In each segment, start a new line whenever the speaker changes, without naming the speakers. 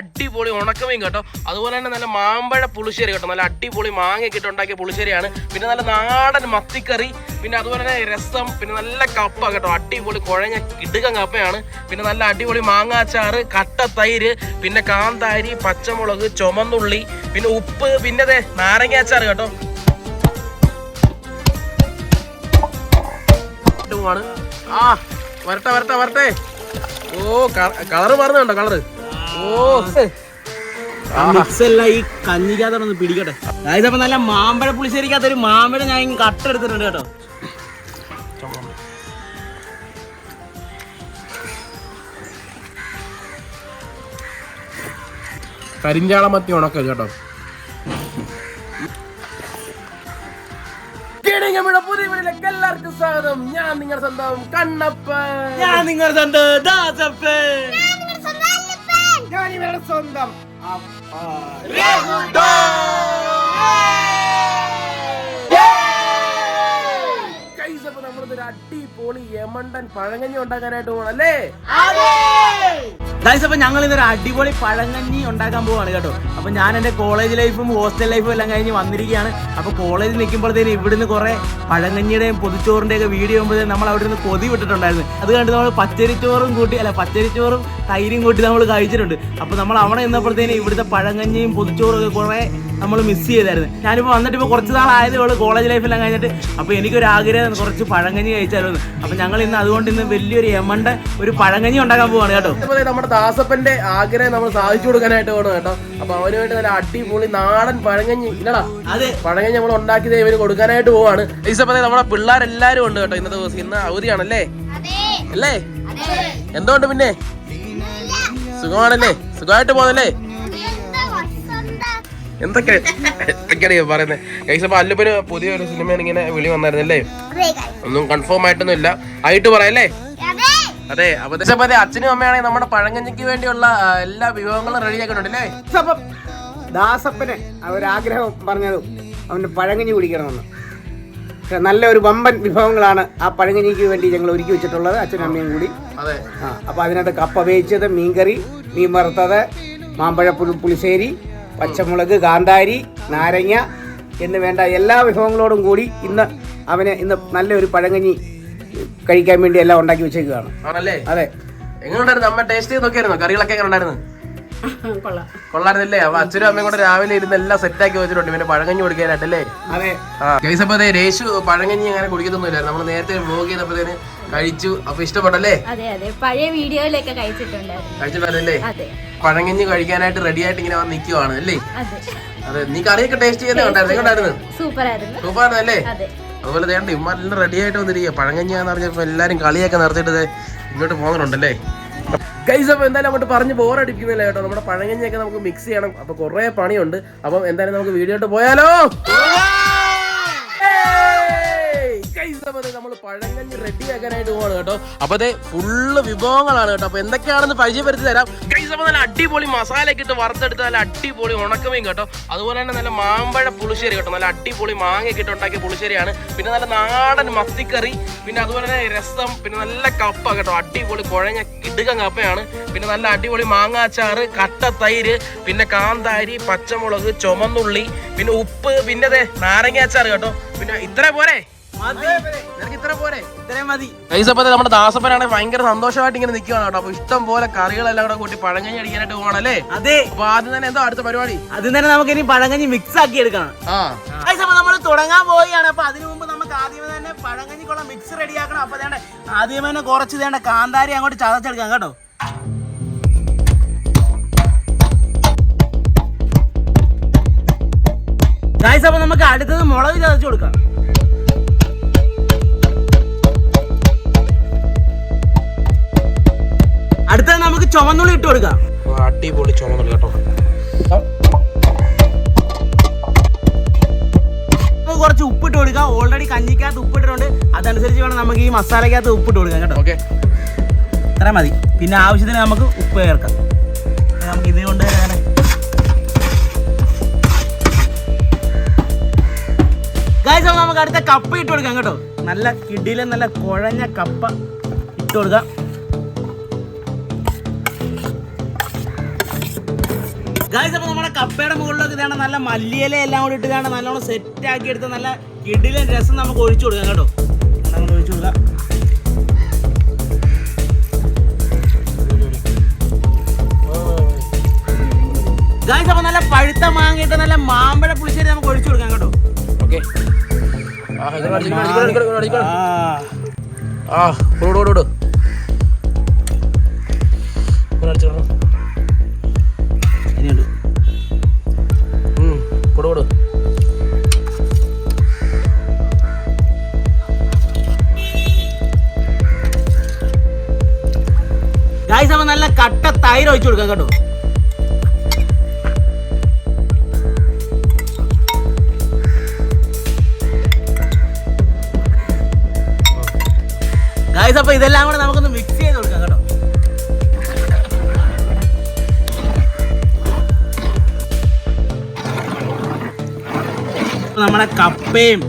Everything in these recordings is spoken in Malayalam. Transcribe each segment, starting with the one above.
അടിപൊളി ഉണക്കമീൻ കേട്ടോ. അതുപോലെ തന്നെ നല്ല മാമ്പഴ പുളിശ്ശേരി കേട്ടോ. നല്ല അടിപൊളി മാങ്ങയൊക്കെ ഇട്ട് ഉണ്ടാക്കിയ പുളിശ്ശേരിയാണ്. പിന്നെ നല്ല നാടൻ മത്തിക്കറി പിന്നെ അതുപോലെ തന്നെ രസം പിന്നെ നല്ല കപ്പ കേട്ടോ. അടിപൊളി കുഴഞ്ഞ കിടുകൻ കപ്പയാണ്. പിന്നെ നല്ല അടിപൊളി മാങ്ങാച്ചാറ് കട്ട തൈര് പിന്നെ കാന്താരി പച്ചമുളക് ചുമന്നുള്ളി പിന്നെ ഉപ്പ് പിന്നെ ദേ നാരങ്ങാച്ചാറ് കേട്ടോ. ആ വരട്ടെ വരട്ടെ വരട്ടെ. ഓ കളറ് പറഞ്ഞുണ്ടോ കളറ്? ഓ.
മിക്സ് എല്ലാം ഈ കഞ്ഞിക്കകത്തൊന്ന് പിടിക്കട്ടെ. അതായത് അപ്പൊ നല്ല മാമ്പഴ പുളിശ്ശേരിക്കകത്ത് ഒരു മാമ്പഴ ഞാൻ ഇങ്ങ് കട്ട് എടുത്തിട്ടുണ്ട് കേട്ടോ.
കരിഞ്ചാളമത്തി ഉണക്ക കേട്ടോ. എല്ലാവർക്കും സ്വാഗതം. ഞാൻ നിങ്ങളുടെ സ്വന്തം കണ്ണപ്പ
ഞാൻ നിങ്ങളുടെ സ്വന്തം ദാസപ്പൻ.
ഞാൻ ഇവരുടെ സ്വന്തം
നമ്മളിതൊരു അടിപൊളി യമണ്ടൻ പഴങ്ങഞ്ഞി ഉണ്ടാക്കാനായിട്ട് പോകണല്ലേ
ഗൈസ് അപ്പൊ ഞങ്ങൾ ഇന്നൊരു അടിപൊളി പഴങ്കഞ്ഞി ഉണ്ടാക്കാൻ പോവാണ് കേട്ടോ. അപ്പൊ ഞാൻ എന്റെ കോളേജ് ലൈഫും ഹോസ്റ്റൽ ലൈഫും എല്ലാം കഴിഞ്ഞ് വന്നിരിക്കുകയാണ്. അപ്പൊ കോളേജിൽ നിൽക്കുമ്പോഴത്തേന് ഇവിടുന്ന് കുറെ പഴങ്കഞ്ഞിയുടെയും പൊതിച്ചോറിന്റെ ഒക്കെ വീഡിയോ ആകുമ്പോഴത്തേന് നമ്മൾ അവിടെ നിന്ന് കൊതി വിട്ടിട്ടുണ്ടായിരുന്നു. അത് കണ്ട് നമ്മൾ പച്ചരിച്ചോറും കൂട്ടി അല്ല പച്ചരിച്ചോറും തൈരും കൂട്ടി നമ്മൾ കഴിച്ചിട്ടുണ്ട്. അപ്പൊ നമ്മൾ അവിടെ നിന്നപ്പോഴത്തേന് ഇവിടുത്തെ പഴങ്കഞ്ഞിയും പൊതിച്ചോറും ഒക്കെ കുറെ നമ്മൾ മിസ് ചെയ്തായിരുന്നു. ഞാനിപ്പോൾ വന്നിട്ട് ഇപ്പോൾ കുറച്ച് നാളായതേ ഉള്ളൂ കോളേജ് ലൈഫെല്ലാം കഴിഞ്ഞിട്ട് അപ്പോൾ എനിക്കൊരു ആഗ്രഹം കുറച്ച് പഴങ്കഞ്ഞി കഴിച്ചായിരുന്നു. അപ്പോൾ ഞങ്ങൾ ഇന്ന് അതുകൊണ്ട് ഇന്ന് വലിയൊരു എമണ്ട ഒരു പഴങ്കഞ്ഞി ഉണ്ടാക്കാൻ പോവാണ് കേട്ടോ.
അതുപോലെ നമ്മുടെ ദാസപ്പന്റെ ആഗ്രഹം നമ്മൾ സാധിച്ചു കൊടുക്കാനായിട്ട് വേണം കേട്ടോ. അപ്പോൾ അവന് വേണ്ടി നല്ല അടിപൊളി നാടൻ പഴങ്കഞ്ഞി ഇല്ലടാ.
അതെ.
പഴങ്കഞ്ഞി നമ്മൾ ഉണ്ടാക്കിയത് ഇവർ കൊടുക്കാനായിട്ട് പോവാണ്. ഈസപ്പോ നമ്മുടെ പിള്ളേരെല്ലാവരും ഉണ്ട് കേട്ടോ ഇന്നത്തെ ദിവസം. ഇന്ന് അവധിയാണല്ലേ? അല്ലേ? എന്തുകൊണ്ട് പിന്നെ? സുഖമാണല്ലേ? സുഖമായിട്ട് പോകുന്നല്ലേ എന്തൊക്കെ എന്തൊക്കെയാണ് പറയുന്നത് പറയുന്നത് കൈസപ്പോ അല്ലുപ്പിന് പുതിയൊരു സിനിമ ഇങ്ങനെ വിളി വന്നായിരുന്നല്ലേ ഒന്നും കൺഫേം ആയിട്ടൊന്നും ഇല്ല ആയിട്ട് പറയല്ലേ? അതെ അപ്പൊ അതെ അച്ഛനും അമ്മയാണെങ്കിൽ നമ്മുടെ പഴങ്കഞ്ഞിക്ക് വേണ്ടിയുള്ള എല്ലാ വിഭവങ്ങളും റെഡിയാക്കുന്നുണ്ടല്ലേ
അപ്പം ദാസപ്പന് ആ ആഗ്രഹം പറഞ്ഞതും അവന് പഴങ്കഞ്ഞി കുടിക്കണമെന്ന്. നല്ലൊരു നല്ല ഒരു വമ്പൻ വിഭവങ്ങളാണ് ആ പഴങ്കഞ്ഞിക്ക് വേണ്ടി ഞങ്ങൾ ഒരുക്കി വെച്ചിട്ടുള്ളത്. അച്ഛനും അമ്മയും കൂടി. അപ്പൊ അതിനകത്ത് കപ്പ വേവിച്ചത് മീൻകറി മീൻ വറുത്തത് മാമ്പഴ പുളി പുളിശ്ശേരി പച്ചമുളക് കാന്താരി നാരങ്ങ എന്ന് വേണ്ട എല്ലാ വിഭവങ്ങളോടും കൂടി ഇന്ന് അവന് ഇന്ന് നല്ലൊരു പഴങ്കഞ്ഞി കഴിക്കാൻ വേണ്ടി എല്ലാം ഉണ്ടാക്കി വെച്ചേക്കുകയാണ്.
ആണല്ലേ?
അതെ.
എങ്ങനെയുണ്ടായിരുന്നു അമ്മ ടേസ്റ്റ് ചെയ്ത് നോക്കിയായിരുന്നു? കറികളൊക്കെ എങ്ങനെ ഉണ്ടായിരുന്നു കൊള്ളായിരുന്നല്ലേ അപ്പൊ അച്ഛനും അമ്മയും കൂടെ രാവിലെ ഇരുന്ന് എല്ലാം സെറ്റാക്കി വെച്ചിട്ടുണ്ട്. പിന്നെ പഴങ്കഞ്ഞി കുടിക്കാനായിട്ടല്ലേ?
അതെ.
കേസപ്പോ അതെ രേഷു പഴങ്കഞ്ഞി അങ്ങനെ കുടിക്കത്തൊന്നുമില്ലായിരുന്നു നമ്മൾ നേരത്തെ വ്ലോഗ് ചെയ്തപ്പോഴത്തേന് കഴിച്ചു. അപ്പൊ ഇഷ്ടപ്പെട്ടല്ലേ?
അതെ അതെ. പഴയ വീഡിയോയിലൊക്കെ കഴിച്ചിട്ടുണ്ടായിരുന്നു.
കഴിച്ചിട്ടുണ്ടല്ലേ
അതെ.
പഴങ്കഞ്ഞി കഴിക്കാനായിട്ട് റെഡി ആയിട്ട് ഇങ്ങനെ വന്ന് നിൽക്കുവാണ് അല്ലേ?
അതെ.
അതെ. നീ കറിയൊക്കെ ടേസ്റ്റ് ചെയ്യാൻ ഉണ്ടായിരുന്നു കണ്ടായിരുന്നു?
സൂപ്പർ ആയിരുന്നു
സൂപ്പറാണല്ലേ?
അതെ.
അതുപോലെ വേണ്ട ഇമ്മാരെല്ലാം റെഡി ആയിട്ട് വന്നിരിക്കുക പഴങ്കഞ്ഞാന്ന് പറഞ്ഞപ്പോ എല്ലാരും കളിയൊക്കെ നിർത്തിയിട്ട് ദേ ഇങ്ങോട്ട് പോകുന്നുണ്ടല്ലേ? ഗൈസ് അപ്പൊ എന്തായാലും അങ്ങോട്ട് പറഞ്ഞ് ബോറടിക്കുന്നില്ല കേട്ടോ. നമ്മുടെ പഴങ്കഞ്ഞിയൊക്കെ നമുക്ക് മിക്സ് ചെയ്യണം. അപ്പൊ കുറെ പണിയുണ്ട്. അപ്പം എന്തായാലും നമുക്ക് വീഡിയോ പോയാലോ നമ്മൾ പഴങ്കഞ്ഞി റെഡി ആക്കാനായിട്ട് പോവാണ് കേട്ടോ. അപ്പൊ അതെ ഫുള്ള് വിഭവങ്ങളാണ് കേട്ടോ. അപ്പൊ എന്തൊക്കെയാണെന്ന് പരിചയപ്പെടുത്തി തരാം. ഗൈസ് അപ്പൊ നല്ല അടിപൊളി മസാല ഒക്കെ ഇട്ട് വറുത്തെടുത്ത നല്ല അടിപൊളി ഉണക്കമീൻ കേട്ടോ. അതുപോലെ തന്നെ നല്ല മാമ്പഴ പുളിശ്ശേരി കേട്ടോ. നല്ല അടിപൊളി മാങ്ങയൊക്കെ ഇട്ട് ഉണ്ടാക്കിയ പുളിശ്ശേരിയാണ്. പിന്നെ നല്ല നാടൻ മത്തിക്കറി. പിന്നെ അതുപോലെ തന്നെ രസം. പിന്നെ നല്ല കപ്പ കേട്ടോ. അടിപൊളി കുഴഞ്ഞ ഇടുക കപ്പയാണ്. പിന്നെ നല്ല അടിപൊളി മാങ്ങാച്ചാറ് കട്ട തൈര് പിന്നെ കാന്താരി പച്ചമുളക് ചുമന്നുള്ളി പിന്നെ ഉപ്പ് പിന്നെ അതെ നാരങ്ങാച്ചാറ് കേട്ടോ. പിന്നെ ഇത്ര പോരെ. നമ്മുടെ ദാസപ്പനാണെ ഭയങ്കര സന്തോഷമായിട്ട് ഇങ്ങനെ നിൽക്കുകയാണ് കേട്ടോ. അപ്പൊ ഇഷ്ടം പോലെ കറികളെല്ലാം കൂടെ കൂട്ടി പഴങ്ങഞ്ഞി അടിക്കാനായിട്ട് പോകണല്ലേ
അതെ.
അപ്പൊ ആദ്യം തന്നെ എന്തോ അടുത്ത പരിപാടി?
അത് തന്നെ നമുക്ക് ഇനി പഴങ്ങഞ്ഞി മിക്സ് ആക്കി എടുക്കണം. നമ്മൾ തുടങ്ങാൻ പോവുകയാണ്. അപ്പൊ അതിനു മുമ്പ് നമുക്ക് ആദ്യമേ തന്നെ പഴങ്കഞ്ഞിക്കുള്ള മിക്സ് റെഡിയാക്കണം അപ്പൊ വേണ്ട ആദ്യമേ തന്നെ കുറച്ച് തേണ്ട കാന്താരി അങ്ങോട്ട് ചതച്ചെടുക്കാം കേട്ടോ. ഗായ്സ് അപ്പൊ നമുക്ക് അടുത്തത് മുളക് ചതച്ചു കൊടുക്കാം. അടുത്തത് നമുക്ക് ചുമന്നുള്ളി ഇട്ട് കൊടുക്കാം.
അടിപൊളി ചുമന്നുള്ളി കേട്ടോ.
കുറച്ച് ഉപ്പിട്ട് കൊടുക്കാം. ഓൾറെഡി കഞ്ഞിക്കകത്ത് ഉപ്പിട്ടിട്ടുണ്ട് അതനുസരിച്ച് വേണം നമുക്ക് ഈ മസാലക്കകത്ത് ഉപ്പിട്ട് കൊടുക്കാം കേട്ടോ.
ഓക്കെ
ഇത്ര മതി. പിന്നെ ആവശ്യത്തിന് നമുക്ക് ഉപ്പ് ചേർക്കാം. നമുക്ക് ഇത് കൊണ്ട് അങ്ങനെ ഗായ്സ് നമുക്ക് അടുത്ത കപ്പ ഇട്ട് കൊടുക്കാം കേട്ടോ. നല്ല കിടിയിലെ നല്ല കുഴഞ്ഞ കപ്പ ഇട്ട് കൊടുക്കാം. ഗായ്സ് അപ്പൊ നമ്മുടെ കപ്പയുടെ മുകളിലൊക്കെ ഇതാണ് നല്ല മല്ലിയില എല്ലാം കൂടി ഇട്ട് കാണാൻ നല്ലോണം സെറ്റ് ആക്കി എടുത്ത് നല്ല കിടിലൻ രസം നമുക്ക് ഒഴിച്ചു കൊടുക്കാം കേട്ടോ. അങ്ങോട്ട് ഒഴിച്ചു കൊടുക്കാം. ഗായ്സ് അപ്പൊ നല്ല പഴുത്ത മാങ്ങയിട്ട് നല്ല മാമ്പഴ പുളിശ്ശേരി നമുക്ക് ഒഴിച്ചു കൊടുക്കാം കേട്ടോ.
ഓക്കെ ആ ഇങ്ങോട്ട്
അപ്പൊ നല്ല കട്ട തൈര് ഒഴിച്ചു കൊടുക്കാം കേട്ടോ. ഗായ്സ് അപ്പൊ ഇതെല്ലാം കൂടെ നമുക്കൊന്ന് മിക്സ് ചെയ്ത് കൊടുക്കാം കേട്ടോ. നമ്മുടെ കപ്പയും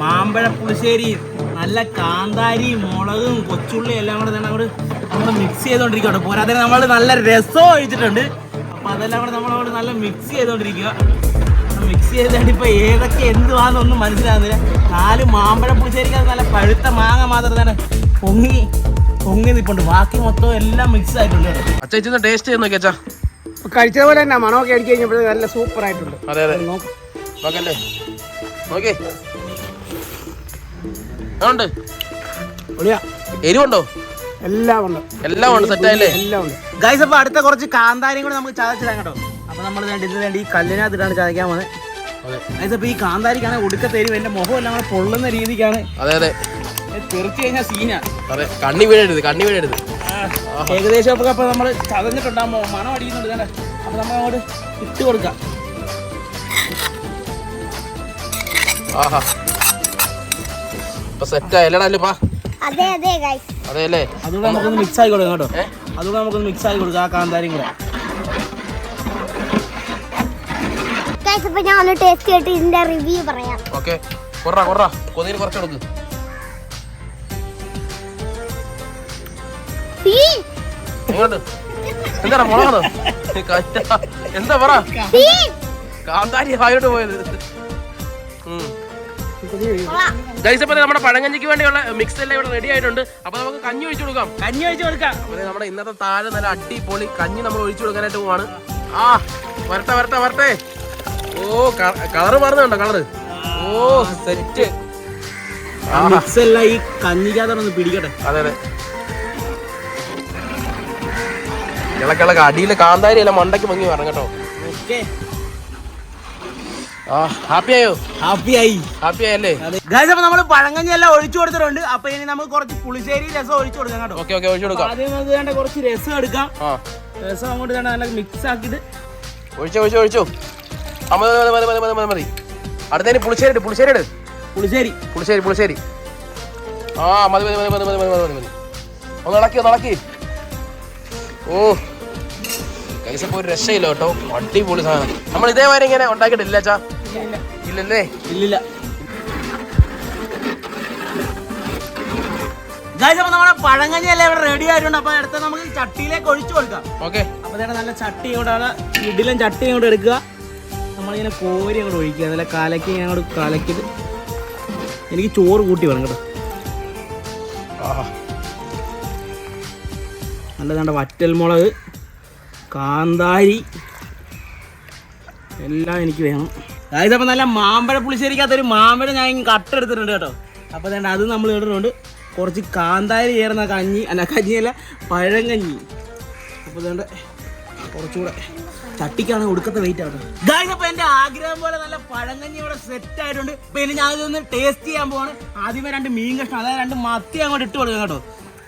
മാമ്പഴ പുളിശ്ശേരിയും നല്ല കാന്താരിയും മുളകും കൊച്ചുള്ളിയും എല്ലാം കൂടെ തന്നെ അങ്ങോട്ട് നമ്മൾ മിക്സ് ചെയ്തുകൊണ്ടിരിക്കുകയാണ് പോരാതെ നമ്മൾ നല്ല രസം ഒഴിച്ചിട്ടുണ്ട്. അപ്പൊ അതെല്ലാം കൂടെ നമ്മളവിടെ നല്ല മിക്സ് ചെയ്തുകൊണ്ടിരിക്കുക മിക്സ് ചെയ്തിട്ട് ഇപ്പൊ ഏതൊക്കെ എന്തുവാന്നൊന്നും മനസ്സിലാകുന്നില്ല നാല് മാമ്പഴ അത് നല്ല പഴുത്ത മാങ്ങ മാത്രം തന്നെ പൊങ്ങി പൊങ്ങി നിൽപ്പുണ്ട് ബാക്കി മൊത്തം എല്ലാം മിക്സ് ആയിട്ടുണ്ട്.
അച്ഛാ ഇച്ചിന്ന് ടേസ്റ്റ് ചെയ്ത് നോക്കി അച്ഛാ.
കഴിച്ചത് പോലെ തന്നെ മണമൊക്കെ അടിച്ചു കഴിഞ്ഞപ്പോഴേ നല്ല സൂപ്പർ ആയിട്ടുണ്ട്.
അതെ അതെ.
നോക്ക്.
നോക്കല്ലേ? നോക്കേ ഉണ്ട് എരിവുണ്ടോ?
എല്ലാം ഉണ്ട്.
എല്ലാം ഉണ്ട് സെറ്റായില്ലേ?
എല്ലാം ഉണ്ട്.
ഗൈസ് അപ്പൊ അടുത്ത കുറച്ച് കാന്താരിയും കൂടെ നമുക്ക് ചതച്ചിടാം കേട്ടോ. അപ്പൊ നമ്മൾ വേണ്ടി ഇതിന് വേണ്ടി ഈ കല്ലിനകത്തിട്ടാണ് ചതയ്ക്കാൻ പോകുന്നത് ഗൈസ് അപ്പൊ ഈ കാന്താരിക്കാണ് ഒടുക്കത്തെ എരിവ്. എന്റെ മുഖം എല്ലാം കൂടെ പൊള്ളുന്ന രീതിക്കാണ്.
അതെ അതെ.
തെറിച്ചു കഴിഞ്ഞാൽ സീനാ.
അതെ. കണ്ണി വീഴരുത് കണ്ണി വീഴരുത്.
ഏകദേശം അപ്പൊ അപ്പൊ നമ്മൾ ചതഞ്ഞിട്ടുണ്ടാകുമ്പോ മണം അടിക്കുന്നുണ്ട് കണ്ടേ? അപ്പൊ നമ്മൾ അങ്ങോട്ട് ഇട്ട് കൊടുക്കാം.
ആഹാ. അല്ലേ പാ
അതെ അതെ ഗൈസ്
അതെ അല്ലേ
അതുകൂടെ നമുക്കൊന്ന് മിക്സ് ആയി കൊടുക്കാം കേട്ടോ? അതുകൂടെ നമുക്കൊന്ന് മിക്സ് ആയി കൊടുക്കാം ആ കാന്താരിയും കൂടെ.
ഗൈസ് അപ്പൊ ഞാൻ ഒന്ന് ടേസ്റ്റ് ചെയ്തിട്ട് ഇതിന്റെ റിവ്യൂ പറയാം.
ഓക്കെ കൊറ കൊറ. കൊതിയിൽ കുറച്ച് കൊടുക്ക്.
സീ,
എങ്ങോട്ട്? എന്താടാ മുളകാണോ എന്താ പറ?
സീ.
കാന്താരി ആയോട്ട് പോയത്. ഉം. ഗൈസ് അപ്പൊ നമ്മുടെ പഴങ്കഞ്ഞിക്ക് വേണ്ടിയുള്ള മിക്സ് എല്ലാം ഇവിടെ റെഡി ആയിട്ടുണ്ട്. അപ്പൊ നമുക്ക് കഞ്ഞി ഒഴിച്ചു കൊടുക്കാം.
കഞ്ഞി ഒഴിച്ചു കൊടുക്കാം.
അപ്പൊ ദേ നമ്മുടെ ഇന്നത്തെ താഴെ നല്ല അടിപൊളി കഞ്ഞി നമ്മൾ ഒഴിച്ചു കൊടുക്കാനായിട്ട് പോവാണ്. ആ വരട്ടെ വരട്ടെ വരട്ടെ. ഓ കളറ് മാറുന്നുണ്ടോ കളറ് ഓ സെറ്റ്
മിക്സ് എല്ലാം ഈ കഞ്ഞിക്കാതൊന്ന് പിടിക്കട്ടെ.
അതെ അതെ. ഇളക്കിളക്ക് അടിയിൽ കാന്താരി എല്ലാം മണ്ടയ്ക്ക് മങ്ങി വരണം കേട്ടോ.
ഓക്കെ.
ആ ഹാപ്പി ആയോ
ഹാപ്പി ആയി
ഹാപ്പി ആയല്ലേ
ഗൈസ് അപ്പൊ നമ്മൾ പഴങ്കഞ്ഞി എല്ലാം ഒഴിച്ചു കൊടുത്തിട്ടുണ്ട് അപ്പൊ ഇനി നമുക്ക് കുറച്ച് പുളിശ്ശേരി രസം ഒഴിച്ചു കൊടുക്കാം കേട്ടോ
ഓക്കെ ഓക്കെ ഒഴിച്ചു കൊടുക്കാം
ആദ്യം നമുക്ക് വേണ്ട കുറച്ച് രസം എടുക്കാം രസം അങ്ങോട്ട് വേണ്ട നല്ല മിക്സ് ആക്കിയിട്ട്
ഒഴിച്ചു ഒഴിച്ചോ ഒഴിച്ചോ മതി മതി മതി മതി മതി മതി അടുത്തതിന് പുളിശ്ശേരി പുളിശ്ശേരി ഇട്
പുളിശ്ശേരി
പുളിശ്ശേരി പുളിശ്ശേരി ആ മതി മതി മതി മതി മതി മതി മതി മതി ഒന്ന് ഇളക്കി ഒന്ന് ഇളക്കി ഓ കൈസപ്പോ ഒരു രക്ഷയില്ല കേട്ടോ അടിപൊളി സാധനം നമ്മൾ ഇതേമാതിരി ഇങ്ങനെ ഉണ്ടാക്കിയിട്ടില്ല ചാ ഇല്ലല്ലേ?
ഇല്ലില്ല. ഗൈസ് അപ്പൊ നമ്മുടെ പഴങ്കഞ്ഞി എല്ലാം ഇവിടെ റെഡി ആയിട്ടുണ്ട് അപ്പൊ അടുത്ത നമുക്ക് ചട്ടിയിലേക്ക് ഒഴിച്ചു കൊടുക്കാം.
ഓക്കെ.
അപ്പൊ നല്ല ചട്ടി ഇങ്ങോട്ടാണ് ഇടിലും ചട്ടി ഇങ്ങോട്ട് എടുക്കുക. നമ്മളിങ്ങനെ കോരി അങ്ങോട്ട് ഒഴിക്കുക. നല്ല കലക്കി ഇങ്ങനെ അങ്ങോട്ട് കലക്കിട്ട് എനിക്ക് ചോറ് കൂട്ടി വേണം കേട്ടോ. നല്ല വറ്റൽ വറ്റൽമുളക് കാന്താരി എല്ലാം എനിക്ക് വേണം. അതായത് അപ്പം നല്ല മാമ്പഴ പുളിശ്ശേരിക്കകത്തൊരു മാമ്പഴ ഞാൻ കട്ടെടുത്തിട്ടുണ്ട് കേട്ടോ വേണ്ട അത് നമ്മൾ ഇടുന്നുണ്ട്. കുറച്ച് കാന്താരി ചേർന്ന കഞ്ഞി അല്ല കഞ്ഞിയല്ല പഴം കഞ്ഞി അപ്പോൾ അതുകൊണ്ട് കുറച്ചുകൂടെ ചട്ടിക്കാണ് ഒടുക്കത്തെ വെയിറ്റ് ആവട്ടെ ഗായ്സ് അപ്പോൾ എന്റെ ആഗ്രഹം പോലെ നല്ല പഴങ്കഞ്ഞി ഇവിടെ സെറ്റ് ആയിട്ടുണ്ട്. ഇപ്പൊ ഇനി ഞാൻ ഇതൊന്ന് ടേസ്റ്റ് ചെയ്യാൻ പോവാണ്. ആദ്യമേ രണ്ട് മീൻ കഷ്ണം അതായത് രണ്ട് മത്തി അങ്ങോട്ട് ഇട്ട് കൊടുക്കുക കേട്ടോ.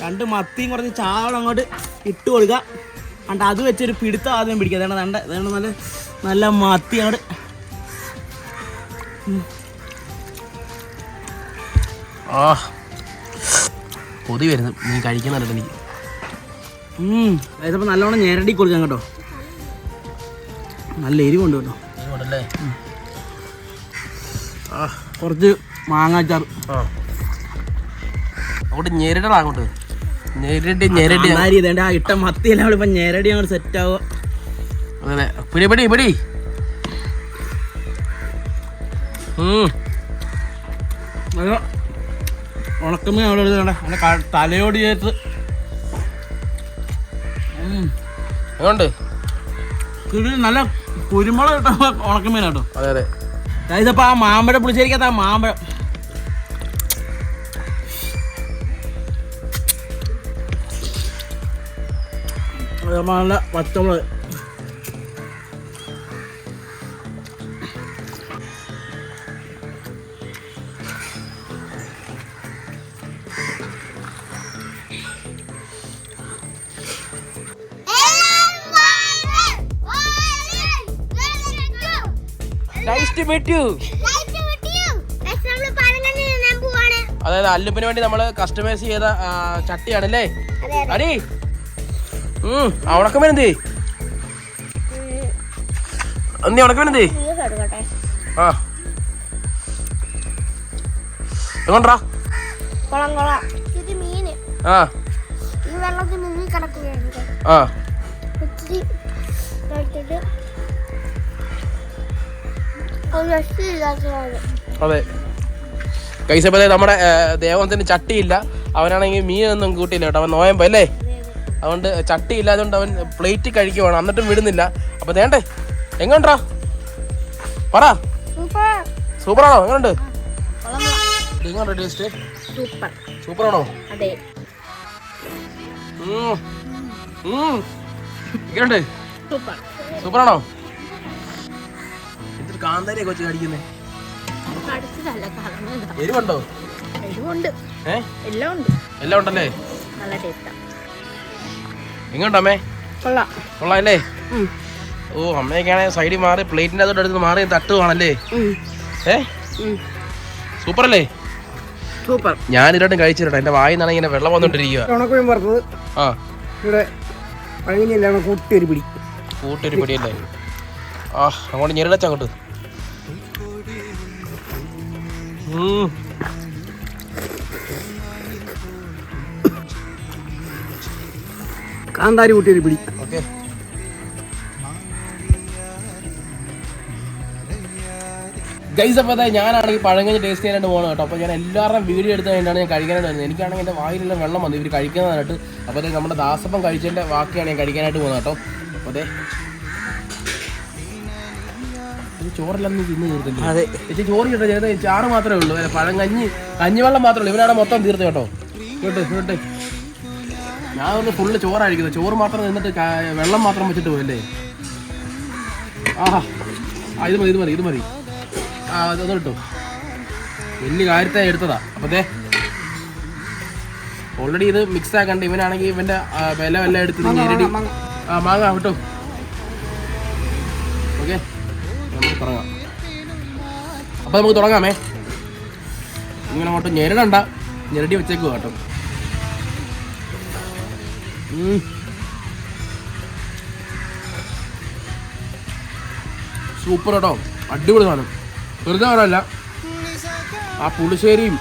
രണ്ട് മത്തിയും കുറച്ച് ചാവളം അങ്ങോട്ട് ഇട്ട് കൊടുക്കുക അണ്ട് അത് വെച്ചൊരു പിടുത്തം ആദ്യം പിടിക്കുക അതാണ് നല്ല നല്ല മത്തി അങ്ങോട്ട്
ആ. കൊതി വരുന്നു. നീ കഴിക്കുന്നുണ്ട് എനിക്ക്?
അതായത് അപ്പോൾ നല്ലോണം ഞെരടി കൊടുക്കാം കേട്ടോ. നല്ല എരിവുണ്ട് കേട്ടോ. കുറച്ച് മാങ്ങാച്ചാർ
അങ്ങോട്ട് ഞെരടടാ അങ്ങോട്ട്. ഞെരടി ഞെരടി.
ആ ഇട്ട മത്തി എല്ലാം ഇപ്പൊ ഞെരടി അങ്ങോട്ട് സെറ്റ് ആവുക.
അതെ. പിടി പിടി പിടി. ഉം.
ഉണക്കമീൻ അവിടെ എഴുതണ്ട അവന്റെ തലയോട് ചേർത്ത്. കിഴി നല്ല കുരുമുളക് ഇട്ട ഉണക്കമീൻ കേട്ടോ.
അതെ അതെ.
ഇതപ്പോ ആ മാമ്പഴ പുളിച്ചേരിക്കാത്ത ആ മാമ്പഴം. നല്ല പച്ചമുളക്.
നൈസ് ടു മീറ്റ് യു അതായത് അല്ലുപ്പിന് വേണ്ടി നമ്മൾ കസ്റ്റമൈസ് ചെയ്ത ചട്ടിയാണല്ലേ. അടി. ഉം ആ വരുന്നത് നീ എന്തി
വരുന്നത്
ആ. എങ്ങോട്ടാ?
കൊളം കൊളം ഇത് മീന്
ആ.
ഈ വെള്ളത്തിൽ മുങ്ങി കിടക്കുകയാണ് ഇത്.
ആ. അതെ. കൈസപ്പതെ നമ്മുടെ ദേവത്തിന് ചട്ടിയില്ല. അവനാണെങ്കിൽ മീനൊന്നും കൂട്ടിയില്ല കേട്ടോ. അവൻ നോയമ്പോ അല്ലേ? അതുകൊണ്ട് ചട്ടി ഇല്ലാതുകൊണ്ട് അവൻ പ്ലേറ്റ് കഴിക്കുവാണ്. എന്നിട്ടും വിടുന്നില്ല. അപ്പൊ തേണ്ടേ എങ്ങോട്ടാ? പറ.
സൂപ്പർ.
സൂപ്പറാണോ?
എങ്ങനുണ്ട്
സൂപ്പറാണോ സൂപ്പറാണോ? ഇത്തിരി കാന്താരിയൊക്കെ വെച്ച് കടിക്കുന്നേ.
കടിച്ചതല്ല കളഞ്ഞതാ
എരിവുണ്ടോ?
എരിവുണ്ട്.
ഏ?
എല്ലാം ഉണ്ട്.
എല്ലാം ഉണ്ടല്ലേ?
നല്ല ടേസ്റ്റാ.
എങ്ങോട്ടമ്മേ
കൊള്ളാം.
കൊള്ളാമല്ലേ ഓ അമ്മയൊക്കെയാണെങ്കിൽ സൈഡിൽ മാറി പ്ലേറ്റിന്റെ അതോട് എടുത്ത് മാറി തട്ടുവാണല്ലേ? ഏ? സൂപ്പർ അല്ലേ
സൂപ്പർ.
ഞാൻ ഇരട്ടും കഴിച്ചിട്ടോ എന്റെ വായിൽ നിന്നാണ് ഇങ്ങനെ വെള്ളം വന്നോണ്ടിരിക്കുക
ഉണക്കമീൻ വറുത്തത്.
ആ.
ഇവിടെ പഴങ്ങിനെല്ലാം കൂട്ടി ഒരു പിടി.
കൂട്ടിയൊരു പിടിയല്ലേ? ആ അങ്ങോട്ട് ഞെരടച്ച
കാന്താരി കൂട്ടിയൊരു പിടി.
ഓക്കെ. ഗൈസ് അപ്പോൾ അതായത് ഞാനാണെങ്കിൽ പഴങ്കഞ്ഞ് ടേസ്റ്റ് ചെയ്യാനായിട്ട് പോകണം കേട്ടോ. അപ്പോൾ ഞാൻ എല്ലാവരുടെയും വീഡിയോ എടുത്ത് കഴിഞ്ഞാണ് ഞാൻ കഴിക്കാനായിട്ട് വരുന്നത്. എനിക്കാണെങ്കിൽ എന്റെ വായിലെല്ലാം വെള്ളം വന്നു. ഇവർ കഴിക്കുന്നതായിട്ട് അപ്പോൾ നമ്മുടെ ദാസപ്പം കഴിച്ചതിന്റെ ബാക്കിയാണ് ഞാൻ കഴിക്കാനായിട്ട് പോകുന്നത് കേട്ടോ. അപ്പോൾ അതെ ഇത് ചോറെല്ലാം നീ തിന്ന് തീർത്തില്ല?
അതെ.
ചേച്ചി ചോറ് കിട്ടോ ചാറ് മാത്രമേ ഉള്ളൂ. പഴം കഞ്ഞി കഞ്ഞിവെള്ളം മാത്രമേ ഉള്ളൂ. ഇവനാണ് മൊത്തം തീർത്ത് കേട്ടോ. കേട്ടോ കേട്ടെ ഞാൻ ഒന്ന് ഫുള്ള് ചോറായിരിക്കുന്നത് ചോറ് മാത്രം നിന്നിട്ട് വെള്ളം മാത്രം വെച്ചിട്ട് പോയല്ലേ? ആഹാ. ആ ഇത് മതി ഇത് മതി ഇത് മതി. ആ അത് അത് വലിയ കാര്യത്തെ എടുത്തതാ. അപ്പത്തേ ഓൾറെഡി ഇത് മിക്സ് ആക്കണ്ട. ഇവനാണെങ്കിൽ ഇവന്റെ വില വല്ല എടുത്ത് ഇത് ആ മാങ്ങ കിട്ടും. ഓക്കെ തുടങ്ങാം അപ്പോൾ നമുക്ക് തുടങ്ങാമേ. ഇങ്ങനെ അങ്ങോട്ട് ഞെരടണ്ട. ഞെരടി വെച്ചേക്കുക കേട്ടോ. സൂപ്പർ കേട്ടോ. അടിപൊളി സാധനം. വെറുതെ പറയാനല്ല ആ പുളിശ്ശേരിയും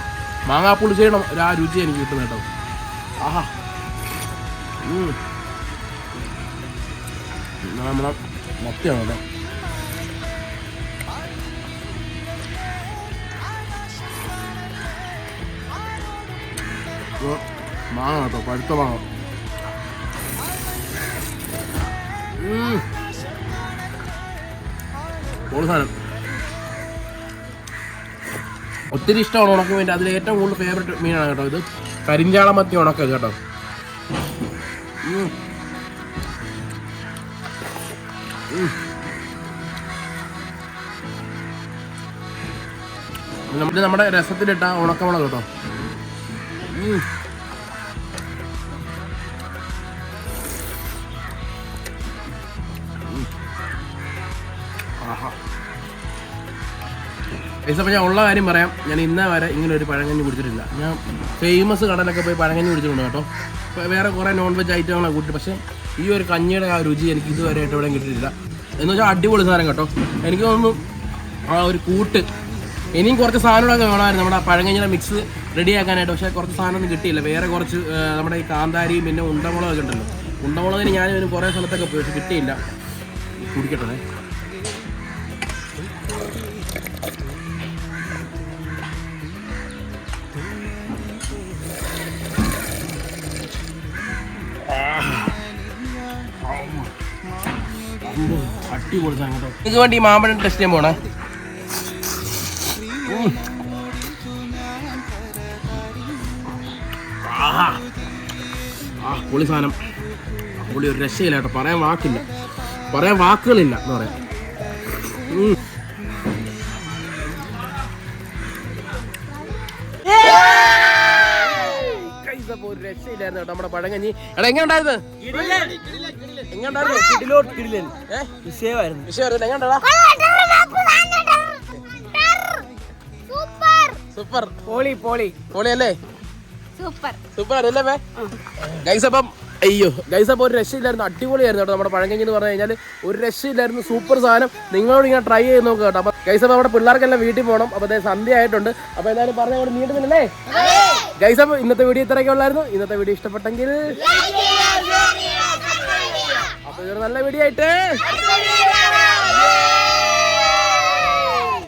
മാങ്ങാ പുളിശ്ശേരിയുടെ ഒരു ആ രുചി എനിക്ക് കിട്ടുന്നത് കേട്ടോ. ആഹാ. നമ്മളെ മത്തിയാണ് കേട്ടോ മാങ്ങ കേട്ടോ പഴുത്ത മാങ്ങ. സാധനം. ഒത്തിരി ഇഷ്ടമാണ് ഉണക്ക മീൻ. അതിൽ ഏറ്റവും കൂടുതൽ ഫേവററ്റ് മീനാണ് കേട്ടോ ഇത്. കരിഞ്ചാള മത്തി ഉണക്ക കേട്ടോ. നമ്മുടെ നമ്മുടെ രസത്തിലിട്ട ഉണക്കമുളക് കേട്ടോ. അപ്പോൾ ഞാൻ ഉള്ള കാര്യം പറയാം. ഞാൻ ഇന്ന വരെ ഇങ്ങനെ ഒരു പഴങ്കഞ്ഞി കുടിച്ചിട്ടില്ല. ഞാൻ ഫേമസ് കടലൊക്കെ പോയി പഴങ്കഞ്ഞി കുടിച്ചിട്ടുണ്ട് കേട്ടോ. ഇപ്പൊ വേറെ കുറേ നോൺ വെജ് ഐറ്റങ്ങളാണ് കൂട്ടി. പക്ഷേ ഈ ഒരു കഞ്ഞിയുടെ ആ രുചി എനിക്ക് ഇതുവരെ ആയിട്ട് എവിടെയും കിട്ടിയിട്ടില്ല. എന്ന് വെച്ചാൽ അടിപൊളി സാധനം കേട്ടോ. എനിക്ക് തോന്നുന്നു ആ ഒരു കൂട്ട്. ഇനിയും കുറച്ച് സാധനങ്ങളൊക്കെ വേണമായിരുന്നു. നമ്മുടെ പഴങ്കഞ്ഞിയുടെ മിക്സ് റെഡിയാക്കാനായിട്ട് പക്ഷേ കുറച്ച് സാധനമൊന്നും കിട്ടിയില്ല. വേറെ കുറച്ച് നമ്മുടെ ഈ കാന്താരിയും പിന്നെ ഉണ്ടമുളകൊക്കെ ഉണ്ടല്ലോ. ഉണ്ടമുളകിന് ഇതിന് കുറേ സ്ഥലത്തൊക്കെ പോയിട്ട് കിട്ടിയില്ല. കുടിക്കട്ടെ. അടിപൊളി സാധനം കേട്ടോ നിങ്ങൾക്ക് വേണ്ടി മാമ്പഴം ടെസ്റ്റ് ചെയ്യാൻ പോണേ. ആ പൊളി സാധനം. പൊളി ഒരു രക്ഷയില്ല കേട്ടോ. പറയാൻ വാക്കില്ല. പറയാൻ വാക്കുകളില്ല എന്ന് പറയാം. ഒരു രക്ഷയില്ലായിരുന്നു കേട്ടോ. നമ്മുടെ പഴങ്കഞ്ഞി. എടാ എങ്ങനെ ഉണ്ടായിരുന്നു
സൂപ്പർ.
പോളി പോളി
പൊളി. അല്ലേ
സൂപ്പർ.
സൂപ്പർ അല്ലേ ഗൈസ് അപ്പം അയ്യോ. ഗൈസ് അപ്പോൾ ഒരു രക്ഷയില്ലായിരുന്നു. അടിപൊളിയായിരുന്നു കേട്ടോ നമ്മുടെ പഴങ്കഞ്ഞി എന്ന് പറഞ്ഞു കഴിഞ്ഞാൽ ഒരു രക്ഷയില്ലായിരുന്നു. സൂപ്പർ സാധനം. നിങ്ങളോട് ഇങ്ങനെ ട്രൈ ചെയ്ത് നോക്കുക കേട്ടോ. അപ്പോൾ ഗൈസ് അപ്പോൾ നമ്മുടെ പിള്ളേർക്കെല്ലാം വീട്ടിൽ പോകണം അപ്പോൾ അതേ സന്ധ്യ ആയിട്ടുണ്ട്. അപ്പോൾ എന്തായാലും പറഞ്ഞ അവിടെ നീണ്ടുന്നില്ലേ ഗൈസ് അപ്പോൾ ഇന്നത്തെ വീഡിയോ ഇത്രയൊക്കെ ഉള്ളായിരുന്നു. ഇന്നത്തെ വീഡിയോ ഇഷ്ടപ്പെട്ടെങ്കിൽ അപ്പോൾ നല്ല വീഡിയോ ആയിട്ട്